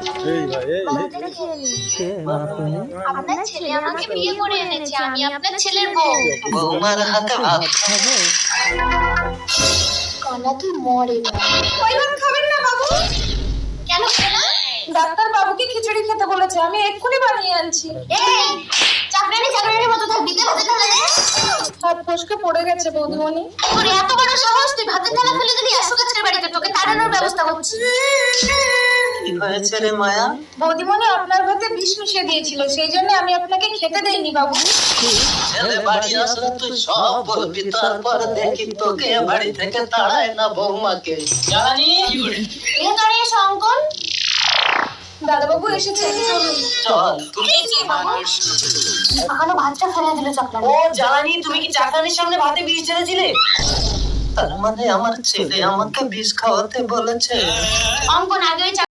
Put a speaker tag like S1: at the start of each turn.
S1: এই ভাই এই
S2: বাবাকে খেয়ে নিন।
S3: কে মা তুমি
S2: আপনার ছেলে আমাকে বিয়ে করে এনেছে আমি আপনার ছেলের বউ।
S3: বৌমার হাতে ভাত খাব
S2: কলা তুই মরে
S4: ওই খাবেন না বাবু।
S2: কেন খেলা
S4: ডাক্তার বাবুকে খিচুড়ি খেতে বলেছে আমি এক্ষুনি বানিয়ে আনছি।
S2: এই চাকরানি চাকরানির মতো থাকবি তুই ভাতের থালা
S4: হাত ফসকে পড়ে গেছে বৌদিমণি।
S2: তোর এত বড় সাহস তুই ভাতের থালা ফেলে দিলি একশো গাছের বাড়িতে তোকে তাড়ানোর ব্যবস্থা করছি।
S3: কি হয়েছে রে মায়া?
S4: বৌদিমণি আপনার ভাতে বিষ মিশিয়ে দিয়েছিল সেই জন্য আমি আপনাকে খেতে দেইনি বাবু।
S3: ছেলে বাড়ি আসলে তুই সব বলবি তারপর দেখি তোকে বাড়ি থেকে তাড়ায় না বৌমাকে। জানি
S2: এ দাঁড়িয়ে শঙ্কর।
S4: দাদাবাবু এসেছে
S3: চল। তুই
S2: এখনও ভাতটা ফেলে দিল
S3: ও জ্বালানি তুমি কি সামনে ভাতে বিষ ঢেলেছিলে? তার মানে আমার ছেলে আমাকে বিষ খাওয়াতে বলেছে।
S2: অঙ্কন আগে